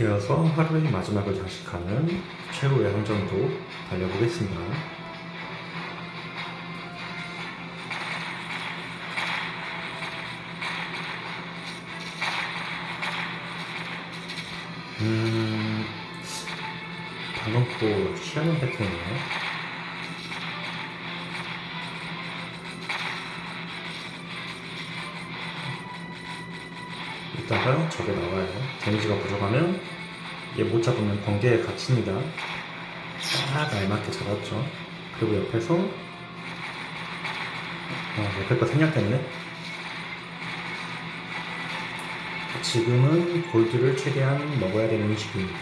이어서 하루의 마지막을 장식하는 최후의 항전도 달려보겠습니다. 음, 방금 또 희한한 패턴이네요. 이따가 저게 나와요. 데미지가 부족하면 얘 못 잡으면 번개에 갇힙니다. 딱 알맞게 잡았죠. 그리고 옆에서 어, 옆에 거 생략됐네. 지금은 골드를 최대한 먹어야 되는 시기입니다.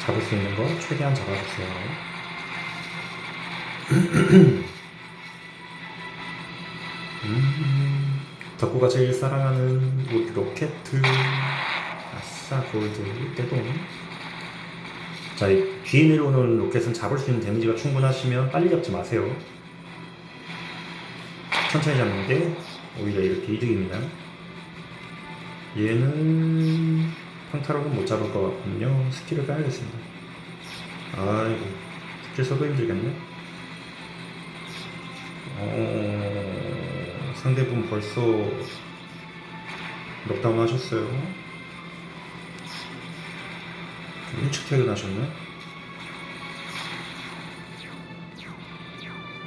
잡을 수 있는 거 최대한 잡아주세요. 음, 덕구가 제일 사랑하는 우리 로켓 아싸 골드 떼동 자, 이 뒤에 내려오는 로켓은 잡을 수 있는 데미지가 충분하시면 빨리 잡지 마세요. 천천히 잡는 게 오히려 이렇게 이득입니다. 얘는 평타로는 못 잡을 것 같군요. 스킬을 까야겠습니다. 아이고, 스킬 써도 힘들겠네. 어, 상대분 벌써 넉다운 하셨어요. 좀 일찍 퇴근하셨네.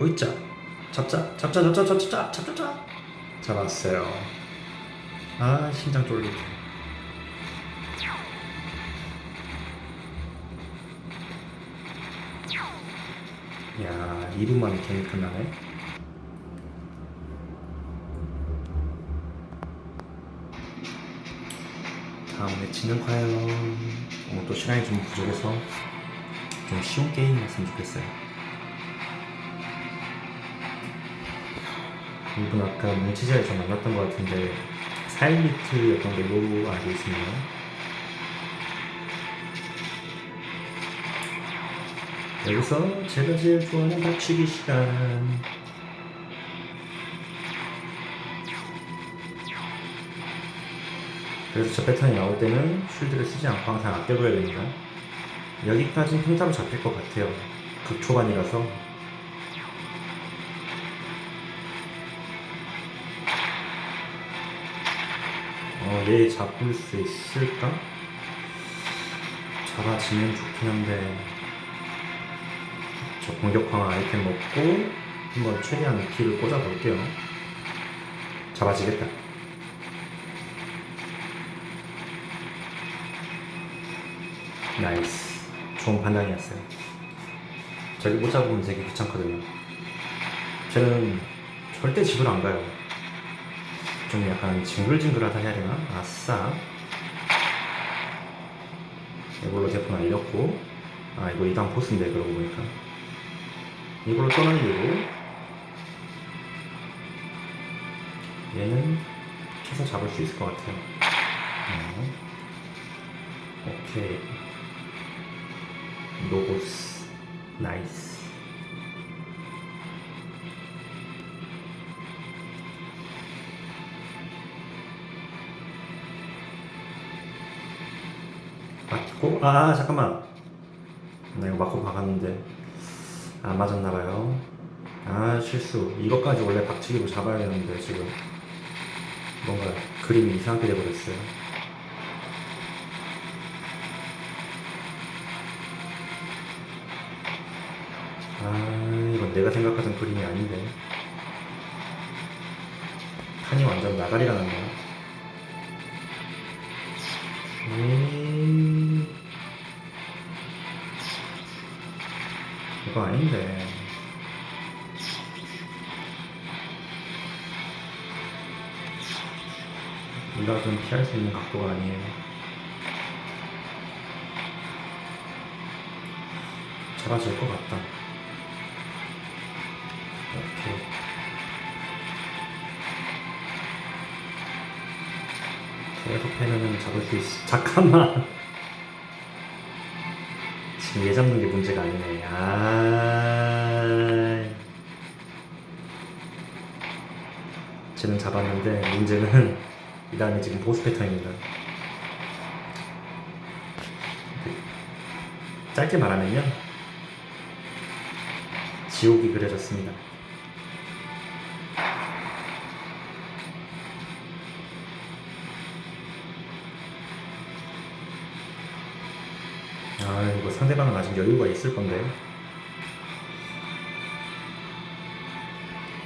어이짜 잡자 잡자 잡자 잡자 잡자 잡자 잡자 잡았어요. 아 심장 쫄리네. 야 2분 만에 게임 끝나네. 다음에 과연 오늘 또 시간이 좀 부족해서 좀 쉬운 게임이었으면 좋겠어요. 이분 아까 뭉치자에서 만났던 것 같은데 사일리트였던 걸로 알고 있습니다. 여기서 제가 제일 좋아하는 맞추기 시간. 그래서 저 패턴이 나올 때는 쉴드를 쓰지 않고 항상 아껴둬야 됩니다. 여기까지는 평타로 잡힐 것 같아요. 극초반이라서. 어, 얘 잡을 수 있을까? 잡아지면 좋긴 한데 저 공격황 아이템 먹고 한번 최대한 키를 꽂아 볼게요. 잡아지겠다. 나이스. 좋은 판단이었어요. 저기 못 잡으면 되게 귀찮거든요. 저는 절대 집을 안 가요. 좀 약간 징글징글하다 해야 되나? 아싸. 이걸로 대포 날렸고, 아, 이거 이단 보스인데, 그러고 보니까. 이걸로 떠날리고, 얘는 캐서 잡을 수 있을 것 같아요. 어. 오케이. 노고스. 나이스. 맞고, 아, 잠깐만. 나 이거 맞고 박았는데. 안 맞았나봐요. 아, 실수. 이것까지 원래 박치기로 잡아야 되는데, 지금. 뭔가 그림이 이상하게 돼버렸어요. 아, 이건 내가 생각하던 그림이 아닌데. 판이 완전 나가리가 났네요. 음... 이거 아닌데. 이각은 피할 수 있는 각도가 아니에요. 잡아질 것 같다. 계속 패면은 잡을 수 있어. 잠깐만. 지금 얘 잡는 게 문제가 아니네. 아. 쟤는 잡았는데 문제는 이 다음에 지금 보스 패턴입니다. 짧게 말하면요. 지옥이 그려졌습니다. 아, 이거 상대방은 아직 여유가 있을 건데.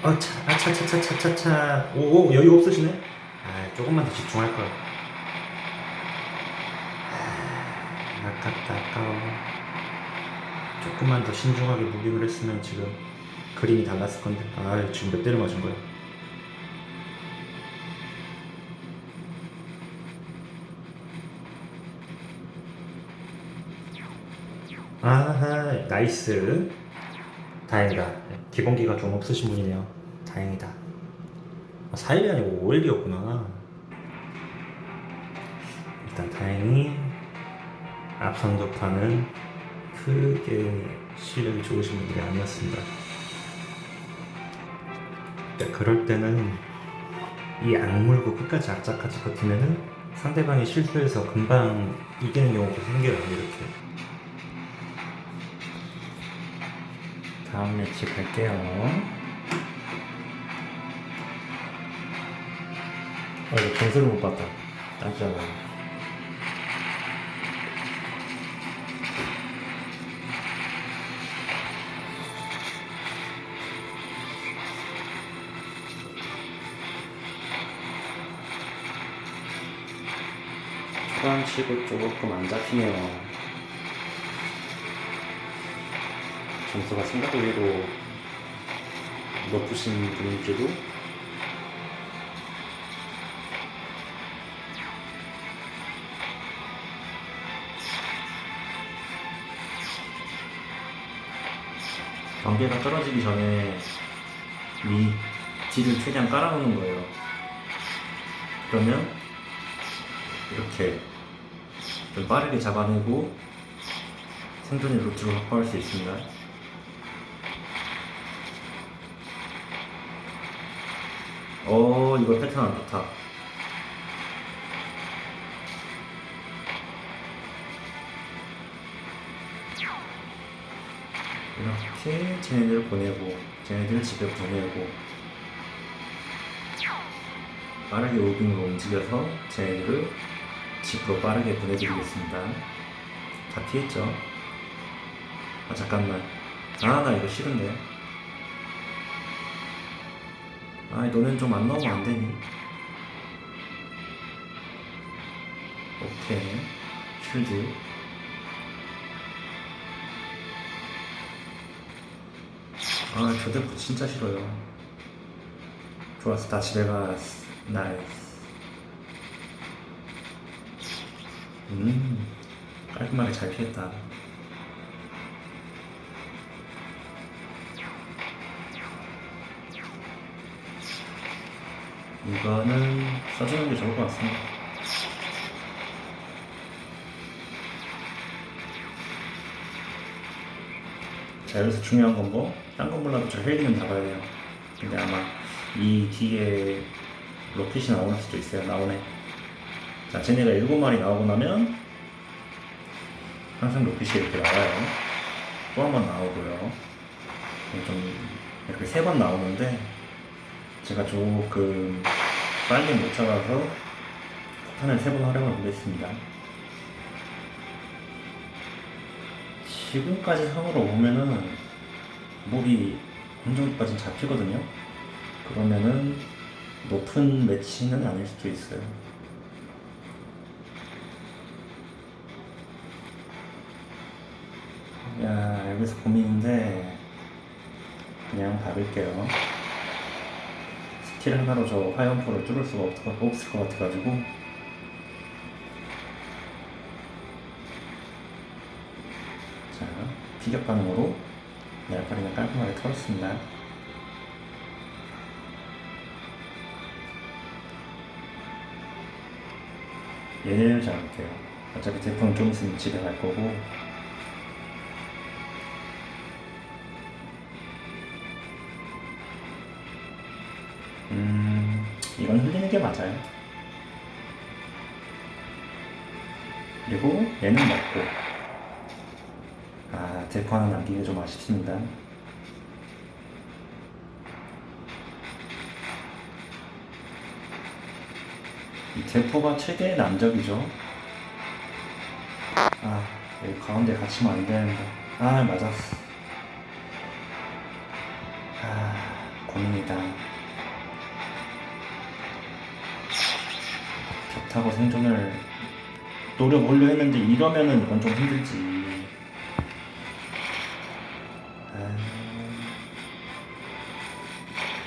아, 차, 아, 차, 차, 차, 차, 차, 차. 오, 오, 여유 없으시네? 아, 조금만 더 집중할 걸. 아, 아깝다, 아까워. 조금만 더 신중하게 무빙을 했으면 지금 그림이 달랐을 건데. 아, 지금 몇 대를 맞은 거야? 나이스. 다행이다. 네, 기본기가 좀 없으신 분이네요. 다행이다. 아, 4일이 아니고 5일이었구나. 일단 다행히 앞선두판은 크게 실력이 좋으신 분들이 아니었습니다. 그러니까 그럴 때는 이 악물고 끝까지 악착같이 버티면은 상대방이 실수해서 금방 이기는 경우가 생겨요. 이렇게. 다음 매치 갈게요. 아, 이거 점수를 못 봤다. 깜짝이야. 초반 치고 조금 안 잡히네요. 점수가 생각 외로 높으신 분인지도 경계가 떨어지기 전에 위 뒤를 최대한 깔아놓는 거예요. 그러면 이렇게 좀 빠르게 잡아내고 생존의 루트를 확보할 수 있습니다. 어, 이거 패턴 안 좋다. 이렇게 쟤네들 보내고, 쟤네들 집에 보내고, 빠르게 오빙으로 움직여서 쟤네들을 집으로 빠르게 보내드리겠습니다. 다 피했죠? 아, 잠깐만. 아, 나 이거 싫은데. 아, 너는 좀 안 나오면 안 되니? 오케이. 쉴드. 아, 저 대포 진짜 싫어요. 좋았어, 다 집에 갔어. 나이스. 음, 깔끔하게 잘 피했다. 이거는 써주는 게 좋을 것 같습니다. 자, 여기서 중요한 건 뭐? 딴 건 몰라도 저 헬기는 잡아야 돼요. 근데 아마 이 뒤에 로켓이 나올 수도 있어요. 나오네. 자, 쟤네가 일곱 마리 나오고 나면 항상 로켓이 이렇게 나와요. 또 한 번 나오고요. 좀 이렇게 세 번 나오는데 제가 조금 빨리 못 잡아서 폭탄을 세 번 활용을 못했습니다. 지금까지 상으로 보면은 목이 어느 정도까지 잡히거든요. 그러면은 높은 매치는 아닐 수도 있어요. 야, 여기서 고민인데 그냥 박을게요. 스킬 하나로 저 화염포를 뚫을 수가 없, 없을 것 같아가지고 자 피격 반응으로 날파리는 깔끔하게 털었습니다. 얘를 잡을게요. 어차피 대풍 좀 있으면 집에 갈 거고 이건 흘리는 게 맞아요. 그리고 얘는 먹고 대포 하나 남기기가 좀 아쉽습니다. 이 대포가 최대의 남적이죠. 아, 여기 가운데 갇히면 안 되는데. 아, 맞았어. 생존을 노려보려 했는데 이러면은 이건 좀 힘들지. 아,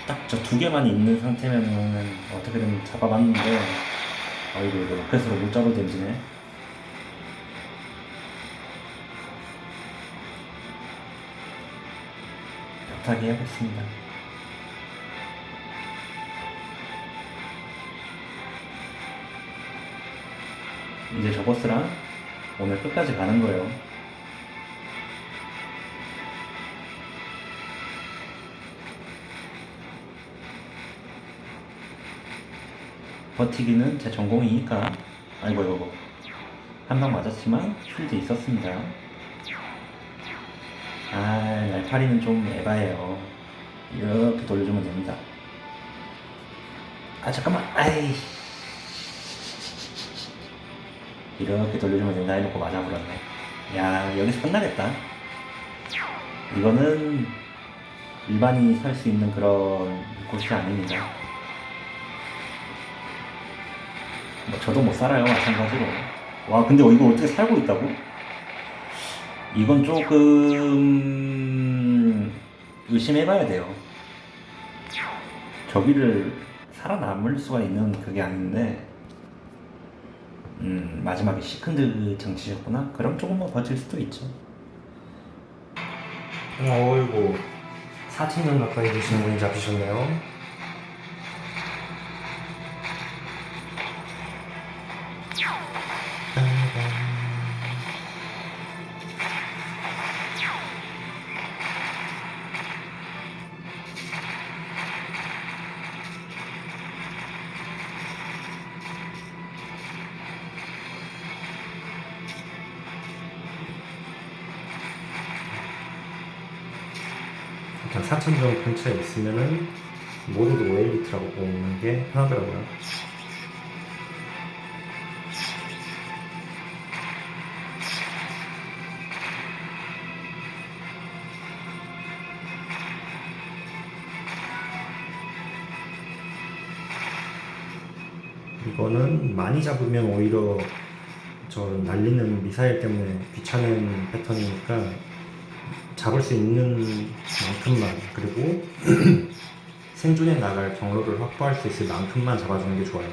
딱저 두 개만 있는 상태면은 어떻게든 잡아봤는데, 아이고, 이거 로켓으로 못 잡을 던지네. 벽타기 해야겠습니다. 이제 저 보스랑 오늘 끝까지 가는 거예요. 버티기는 제 전공이니까 아이고 이거 한방 맞았지만 쉴드 있었습니다. 아 날파리는 좀 에바예요. 이렇게 돌려주면 됩니다. 아 잠깐만 아이 이렇게 돌려주면 된다 해놓고 맞아버렸네. 야 여기서 끝나겠다. 이거는 일반인이 살 수 있는 그런 곳이 아닙니다. 뭐 저도 못 살아요 마찬가지로. 와 근데 이거 어떻게 살고 있다고? 이건 조금 의심해봐야 돼요. 저기를 살아남을 수가 있는 그게 아닌데 음, 마지막에 시큰드 장치셨구나? 그럼 조금 뭐 버틸 수도 있죠. 어이구 4천년 가까이 되시는 분이 잡히셨네요 4천점 근처에 있으면은 모두도 오엘리트라고 보는 게 편하더라고요. 이거는 많이 잡으면 오히려 저 날리는 미사일 때문에 귀찮은 패턴이니까 잡을 수 있는 만큼만 그리고 생존에 나갈 경로를 확보할 수 있을 만큼만 잡아주는 게 좋아요.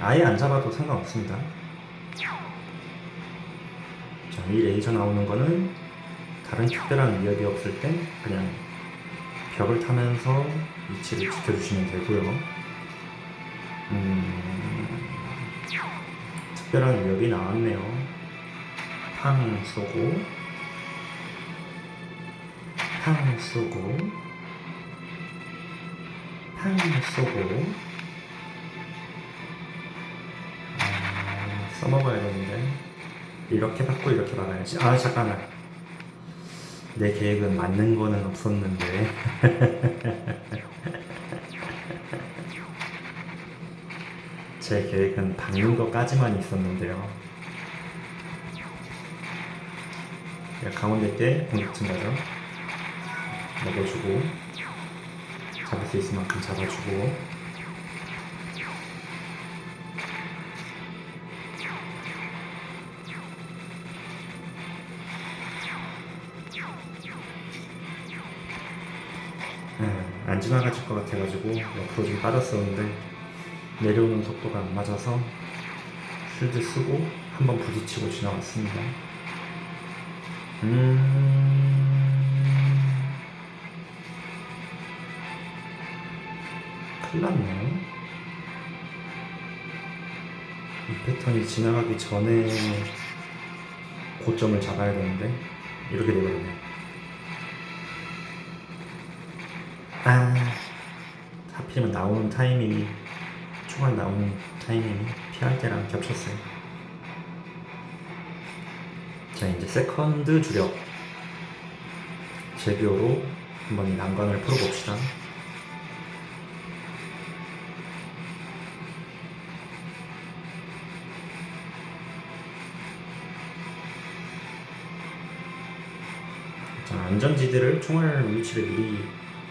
아예 안 잡아도 상관없습니다. 자, 이 레이저 나오는 거는 다른 특별한 위협이 없을 때 그냥 벽을 타면서 위치를 지켜주시면 되고요. 음, 특별한 위협이 나왔네요. 팡 쏘고 팡 쏘고 팡 쏘고 아, 써먹어야 되는데. 이렇게 받고 이렇게 받아야지. 아 잠깐만. 내 계획은 맞는 거는 없었는데. 제 계획은 박는 것까지만 있었는데요. 야, 가운데 게 공격 증 가죠 먹어주고 잡을 수 있을 만큼 잡아주고 네, 안 지나가질 것 같아가지고 옆으로 좀 빠졌었는데 내려오는 속도가 안 맞아서 쉴드 쓰고 한번 부딪히고 지나왔습니다. 음... 큰일 났네. 이 패턴이 지나가기 전에 고점을 잡아야 되는데 이렇게 되거든요. 아, 하필이면 나오는 타이밍이 총알 나오는 타이밍이 피할 때랑 겹쳤어요. 자 이제 세컨드 주력 제비오로 한번 이 난관을 풀어봅시다. 안전지대를 총알 위치를 미리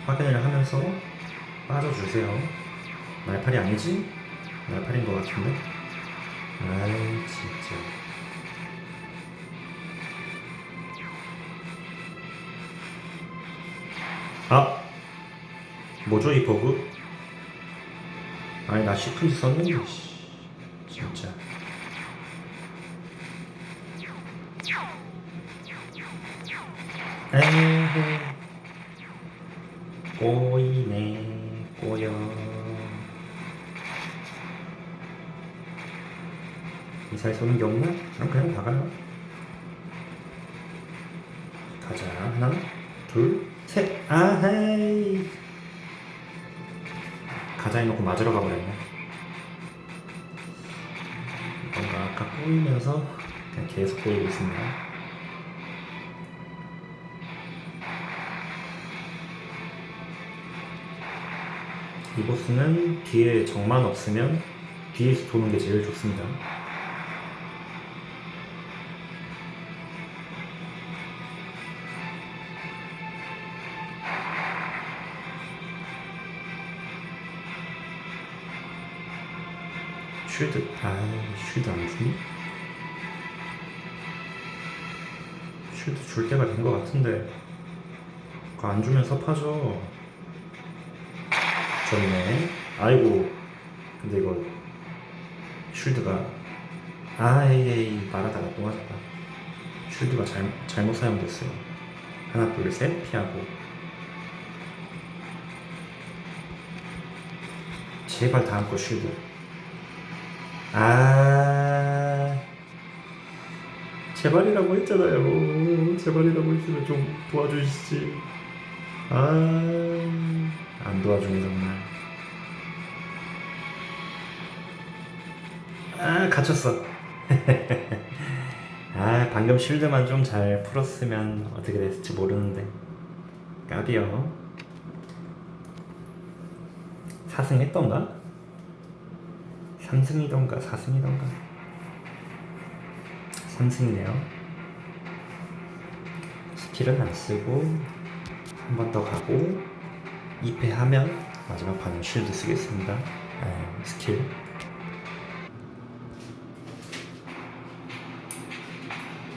확인을 하면서 빠져주세요. 날팔이 아니지? 날팔인 것 같은데? 아이 진짜. 아 뭐죠 이 버그? 아니 나 시픈지 썼는데 씨. 진짜 에헤 꼬이네 꼬여 미사일 쏘는 게 없나? 그럼 그냥 나가요 가자. 하나 둘셋. 아헤이. 가자 해놓고 맞으러 가버렸네. 뭔가 아까 꼬이면서 그냥 계속 꼬이고 있습니다 이 보스는 뒤에 적만 없으면 뒤에서 도는 게 제일 좋습니다. 쉴드 아 쉴드 안 주니? 쉴드 줄 때가 된 것 같은데. 그거 안 주면 섭하죠 좋네 아이고 근데 이거 쉴드가 아이 말하다가 또 맞았다. 쉴드가 잘, 잘못 사용됐어요. 하나 둘 셋 피하고. 제발 다음 거 쉴드. 아 제발이라고 했잖아요. 제발이라고 했으면 좀 도와주시지. 아 안 도와주네 정말 아 갇혔어. 아 방금 쉴드만 좀 잘 풀었으면 어떻게 됐을지 모르는데. 까비요. 4승 했던가? 3승이던가 4승이던가? 3승이네요. 스킬은 안 쓰고 한 번 더 가고 2패 하면 마지막 판은 쉴드 쓰겠습니다. 아, 스킬.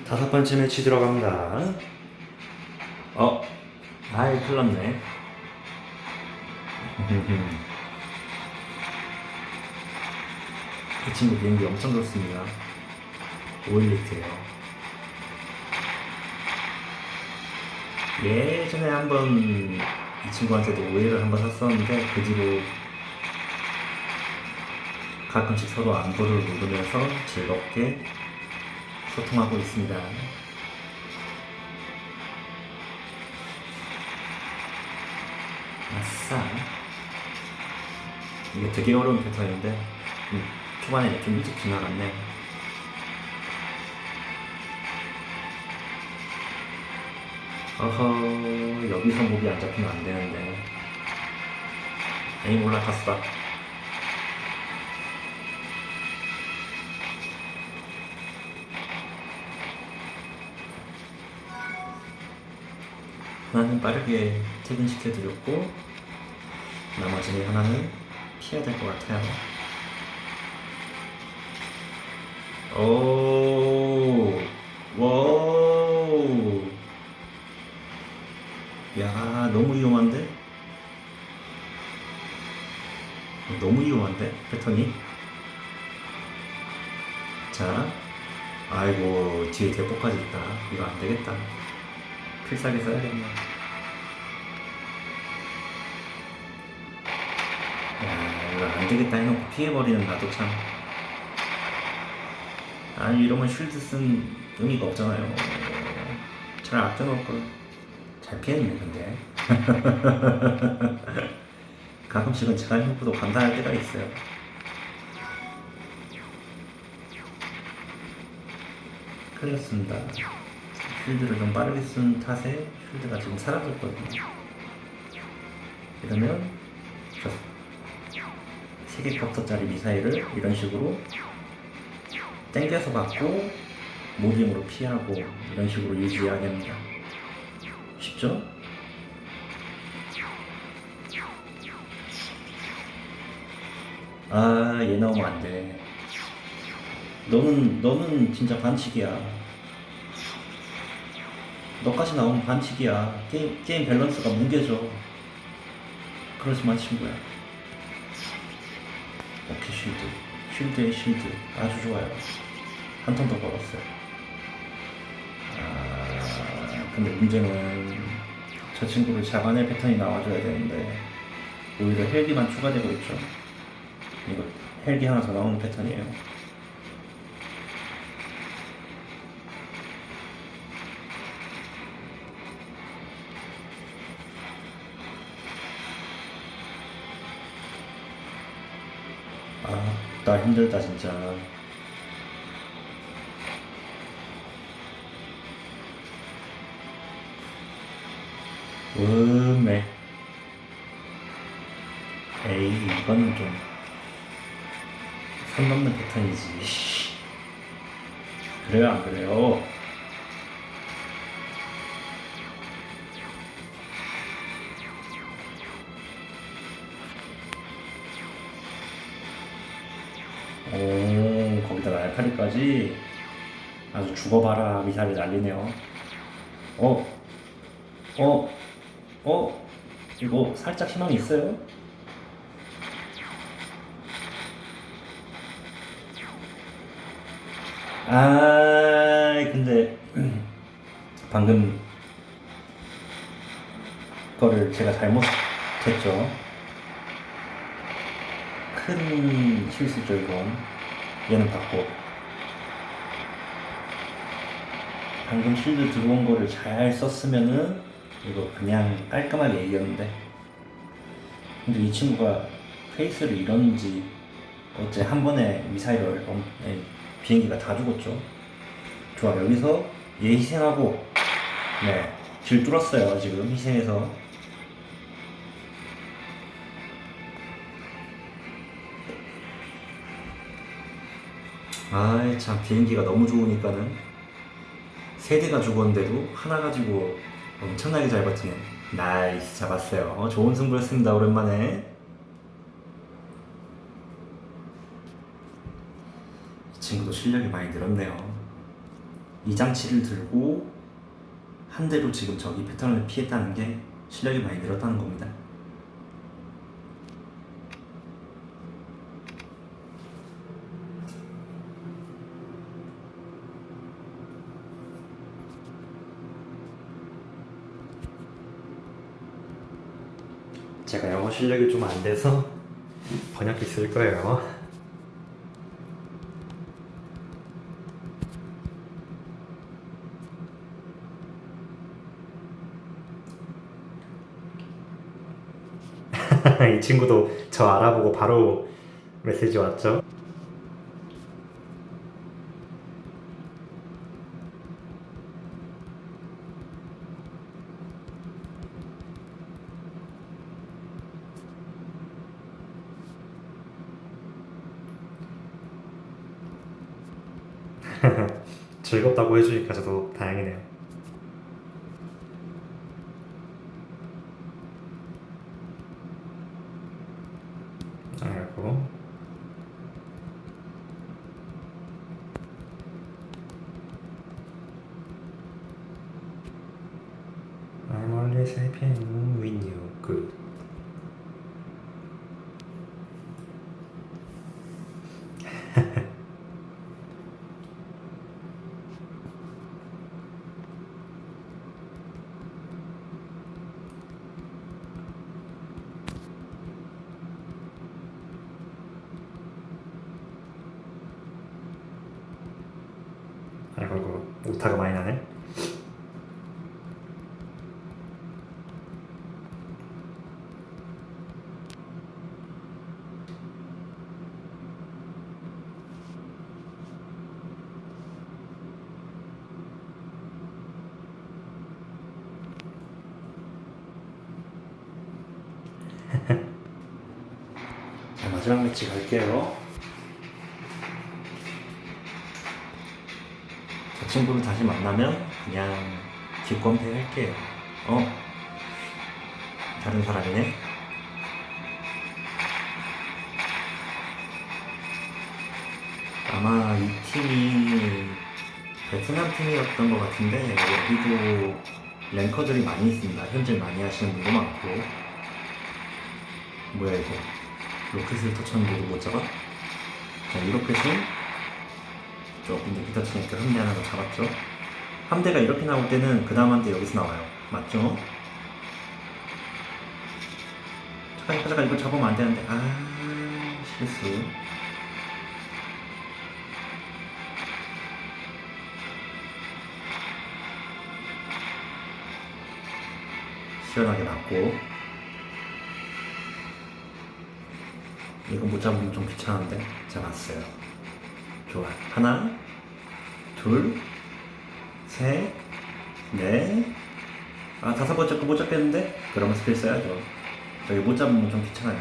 다섯 번째 매치 들어갑니다. 어? 아이 큰일 났네. 그 친구 비행기 엄청 좋습니다. 5일리트에요. 예전에 한번 이 친구한테도 오해를 한 번 샀었는데 그 뒤로 가끔씩 서로 안부를 물으면서 즐겁게 소통하고 있습니다. 아싸. 이게 되게 어려운 패턴인데 좀 초반에 좀 일찍 지나갔네. 어허 여기서 목이 안 잡히면 안 되는데. 에이 올라갔어. 하나는 빠르게 퇴근시켜드렸고 나머지 하나는 피해야 될 것 같아요. 오, 와우. 야, 너무 위험한데? 너무 위험한데? 패턴이? 자, 아이고, 뒤에 대포까지 있다. 이거 안 되겠다. 필살기 써야겠네. 야, 이거 안 되겠다 해놓고 피해버리는 나도 참. 아니, 이러면 쉴드 쓴 의미가 없잖아요. 잘 아껴놓을 걸. 잘 피했네, 근데. 가끔씩은 제가 힘프도 감당할 때가 있어요. 큰일 났습니다. 쉴드를 좀 빠르게 쓴 탓에 쉴드가 지금 사라졌거든요. 이러면 저 3개 컵터짜리 미사일을 이런 식으로 땡겨서 받고 모딩으로 피하고 이런 식으로 유지해야 됩니다. 쉽죠? 아, 얘 나오면 안 돼. 너는, 너는 진짜 반칙이야. 너까지 나오면 반칙이야. 게임, 게임 밸런스가 뭉개져. 그러지 마, 친구야. 오케이, 쉴드. 쉴드에 쉴드. 아주 좋아요. 한 턴 더 걸었어요. 아, 근데 문제는 저 친구를 잡아낼 패턴이 나와줘야 되는데, 오히려 헬기만 추가되고 있죠. 이거 헬기 하나 더 나오는 패턴이에요. 아, 나 힘들다 진짜. 음 그래요, 안 그래요? 오, 거기다가 알파리까지 아주 죽어봐라 미사일 날리네요. 어, 어, 어, 이거 살짝 희망이 있어요? 아, 근데 방금 거를 제가 잘못했죠. 큰 실수죠 이건. 얘는 받고. 방금 실드 들어온 거를 잘 썼으면은 이거 그냥 깔끔하게 이겼는데. 근데 이 친구가 페이스를 잃었는지 어째 한 번에 미사일을 엄- 에, 비행기가 다 죽었죠. 좋아 여기서 얘 희생하고 네 길 뚫었어요 지금 희생해서. 아이 참 비행기가 너무 좋으니까는. 세 대가 죽었는데도 하나 가지고 엄청나게 잘 버티네 나이스 잡았어요. 어, 좋은 승부였습니다 오랜만에 친구도 실력이 많이 늘었네요. 이 장치를 들고 한 대로 지금 저기 패턴을 피했다는 게 실력이 많이 늘었다는 겁니다. 제가 영어 실력이 좀 안 돼서 번역기 쓸 거예요. 이 친구도 저 알아보고 바로 메시지 왔죠. 즐겁다고 해주니까 저도 다행이네요. 오타가 많이 나네. 자 마지막 매치 갈게요. 저 친구를 다시 만나면 그냥 기권패 할게요. 어? 다른 사람이네? 아마 이 팀이 베트남 팀이었던 것 같은데 여기도 랭커들이 많이 있습니다. 현질 많이 하시는 분도 많고 뭐야 이거 로켓을 터쳤는데도 못 잡아? 자, 이로 켓은 조금 늦게 터치니까 함대 하나가 잡았죠. 함대가 이렇게 나올 때는 그 다음 함대 여기서 나와요. 맞죠? 잠깐 잠깐 잠깐 이거 잡으면 안 되는데 아 실수. 시원하게 맞고 이거 못 잡으면 좀 귀찮은데 잡았어요 좋아. 하나 둘 셋 넷 아 다섯 번째 거 못 잡겠는데? 그러면 스킬 써야죠. 저기 못 잡으면 좀 귀찮아요.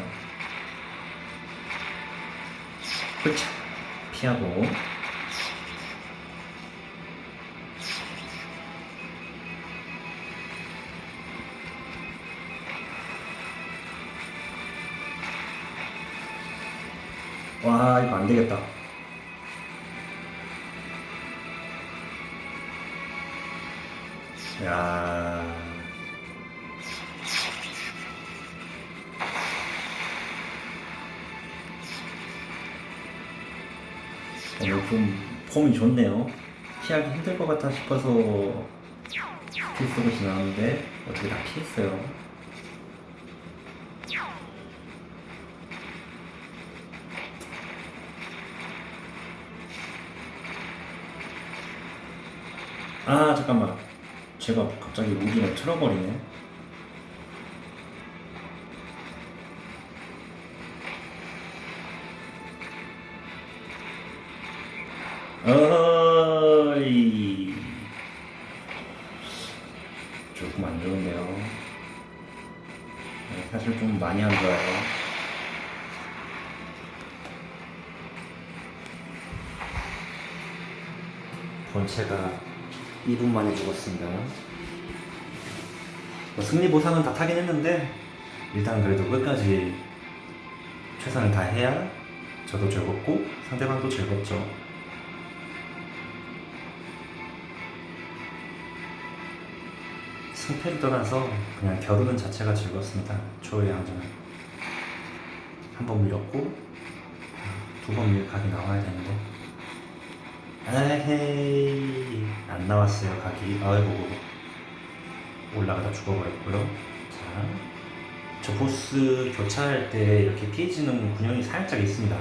그쵸 피하고. 와 이거 안 되겠다. 야. 오늘 좀 폼이 좋네요. 피하기 힘들 것 같아 싶어서 스킬 쓰고 지나갔는데 어떻게 다 피했어요. 아 잠깐만 제가 갑자기 무기를 틀어버리네. 어이. 조금 안 좋은데요. 네, 사실 좀 많이 안 좋아요. 본체가 2분 만에 죽었습니다. 뭐 승리 보상은 다 타긴 했는데 일단 그래도 끝까지 최선을 다해야 저도 즐겁고 상대방도 즐겁죠. 승패를 떠나서 그냥 겨루는 자체가 즐겁습니다. 초의 양전은 한 번 밀렸고 두 번 밀 각이 나와야 되는데 에헤이. 안 나왔어요 각이. 아이고 올라가다 죽어버렸고요. 자저 보스 교차할 때 이렇게 피해지는 군형이 살짝 있습니다.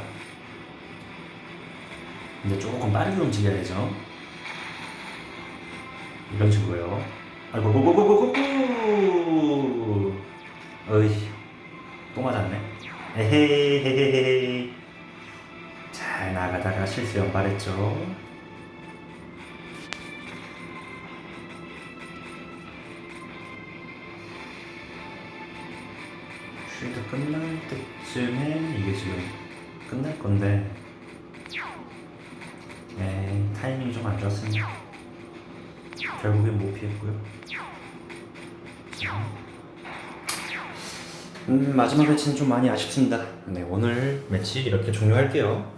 근데 조금 빠르게 움직여야 되죠. 이런 식으로요. 아이고 고고고고고고! 어이 또 맞았네. 에헤헤헤헤. 잘 나가다가 실수 연발했죠 쉴드 끝날 때쯤에 이게 지금 끝날 건데. 네 타이밍이 좀 안 좋았습니다. 결국엔 못 피했고요. 음, 마지막 매치는 좀 많이 아쉽습니다. 네 오늘 매치 이렇게 종료할게요